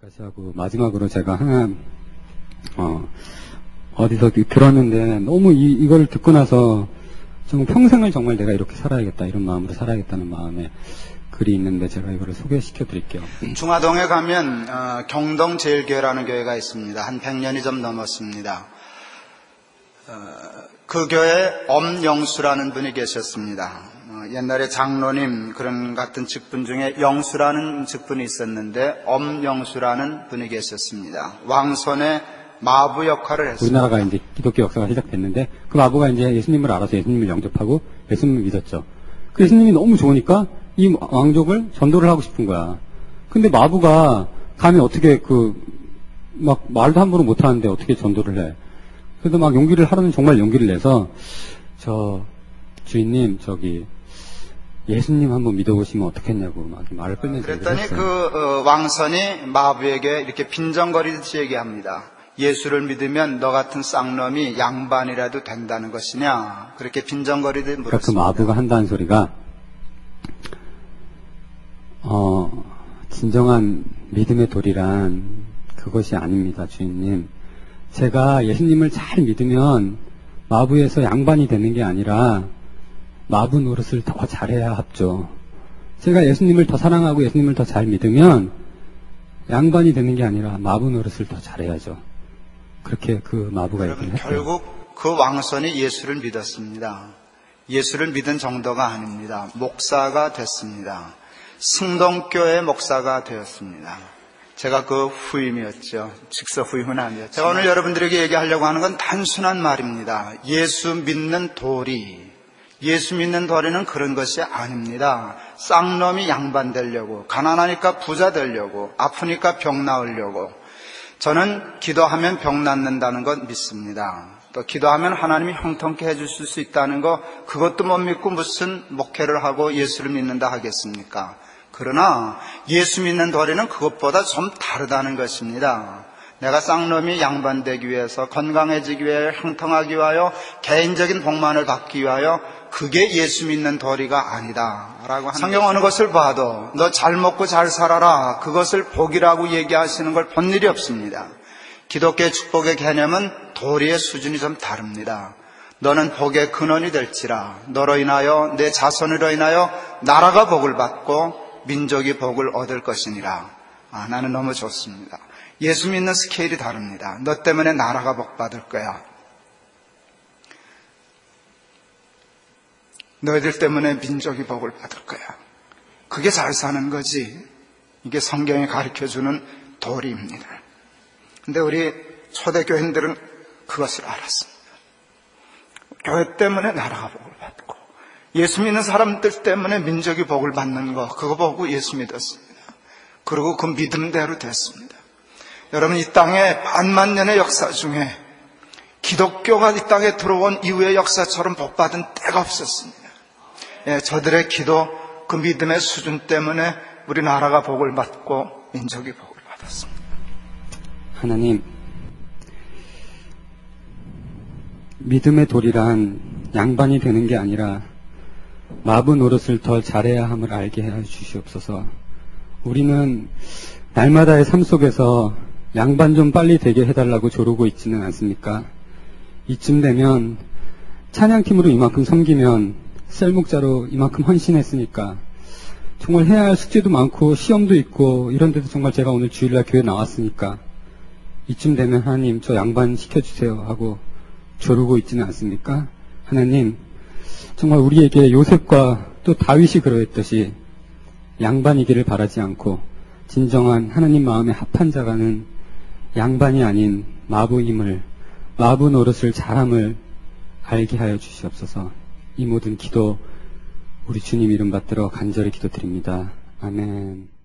까지 하고 마지막으로 제가 하나 어, 어디서 들었는데 너무 이, 이걸 듣고 나서 정말 평생을 정말 내가 이렇게 살아야겠다 이런 마음으로 살아야겠다는 마음에 글이 있는데 제가 이거를 소개시켜 드릴게요. 중화동에 가면 어, 경동 제일교회라는 교회가 있습니다. 한 100년이 좀 넘었습니다. 어, 그 교회에 엄영수라는 분이 계셨습니다. 어, 옛날에 장로님 그런 같은 직분 중에 영수라는 직분이 있었는데 엄영수라는 분이 계셨습니다. 왕손의 마부 역할을 했습니다. 우리나라가 이제 기독교 역사가 시작됐는데 그 마부가 이제 예수님을 알아서 예수님을 영접하고 예수님을 믿었죠. 그 예수님이 너무 좋으니까 이 왕족을 전도를 하고 싶은 거야. 근데 마부가 감히 어떻게 그 막 말도 함부로 못 하는데 어떻게 전도를 해? 그래도 막 용기를 하루는 정말 용기를 내서 저 주인님 저기 예수님 한번 믿어보시면 어떻겠냐고 막 말을 끌면서 그랬더니 얘기를 그. 어, 왕선이 마부에게 이렇게 빈정거리듯이 얘기합니다. 예수를 믿으면 너 같은 쌍놈이 양반이라도 된다는 것이냐? 그렇게 빈정거리듯 그러니까 그 물었습니다. 마부가 한다는 소리가 어 진정한 믿음의 도리란 그것이 아닙니다, 주인님. 제가 예수님을 잘 믿으면 마부에서 양반이 되는 게 아니라 마부 노릇을 더 잘해야 합죠. 제가 예수님을 더 사랑하고 예수님을 더 잘 믿으면 양반이 되는 게 아니라 마부 노릇을 더 잘해야죠. 그렇게 그 마부가 얘기를 했어요. 결국 그 왕선이 예수를 믿었습니다. 예수를 믿은 정도가 아닙니다. 목사가 됐습니다. 승동교회 목사가 되었습니다. 제가 그 후임이었죠. 직접 후임은 아니었죠. 제가 오늘 여러분들에게 얘기하려고 하는 건 단순한 말입니다. 예수 믿는 도리. 예수 믿는 도리는 그런 것이 아닙니다. 쌍놈이 양반 되려고, 가난하니까 부자 되려고, 아프니까 병 나으려고. 저는 기도하면 병 낫는다는 것 믿습니다. 또 기도하면 하나님이 형통케 해주실 수 있다는 거 그것도 못 믿고 무슨 목회를 하고 예수를 믿는다 하겠습니까? 그러나 예수 믿는 도리는 그것보다 좀 다르다는 것입니다. 내가 쌍놈이 양반되기 위해서 건강해지기 위하여 형통하기 위하여 개인적인 복만을 받기 위하여 그게 예수 믿는 도리가 아니다 라고 하는 성경 어느 것을 봐도 너 잘 먹고 잘 살아라 그것을 복이라고 얘기하시는 걸 본 일이 없습니다. 기독교의 축복의 개념은 도리의 수준이 좀 다릅니다. 너는 복의 근원이 될지라 너로 인하여 내 자손으로 인하여 나라가 복을 받고 민족이 복을 얻을 것이니라. 아, 나는 너무 좋습니다. 예수 믿는 스케일이 다릅니다. 너 때문에 나라가 복 받을 거야. 너희들 때문에 민족이 복을 받을 거야. 그게 잘 사는 거지. 이게 성경이 가르쳐 주는 도리입니다. 근데 우리 초대교인들은 그것을 알았습니다. 교회 때문에 나라가 복을 받고 예수 믿는 사람들 때문에 민족이 복을 받는 거 그거 보고 예수 믿었습니다. 그리고 그 믿음대로 됐습니다. 여러분 이 땅의 반만 년의 역사 중에 기독교가 이 땅에 들어온 이후의 역사처럼 복받은 때가 없었습니다. 예, 저들의 기도 그 믿음의 수준 때문에 우리 나라가 복을 받고 민족이 복을 받았습니다. 하나님, 믿음의 도리란 양반이 되는 게 아니라 마부 노릇을 더 잘해야 함을 알게 해 주시옵소서. 우리는 날마다의 삶 속에서 양반 좀 빨리 되게 해달라고 조르고 있지는 않습니까? 이쯤 되면 찬양팀으로 이만큼 섬기면 셀목자로 이만큼 헌신했으니까 정말 해야 할 숙제도 많고 시험도 있고 이런데도 정말 제가 오늘 주일날 교회 나왔으니까 이쯤 되면 하나님 저 양반 시켜주세요 하고 조르고 있지는 않습니까? 하나님 정말 우리에게 요셉과 또 다윗이 그러했듯이 양반이기를 바라지 않고 진정한 하나님 마음에 합한 자가는 양반이 아닌 마부임을 마부 노릇을 잘함을 알게 하여 주시옵소서. 이 모든 기도 우리 주님 이름 받들어 간절히 기도드립니다. 아멘.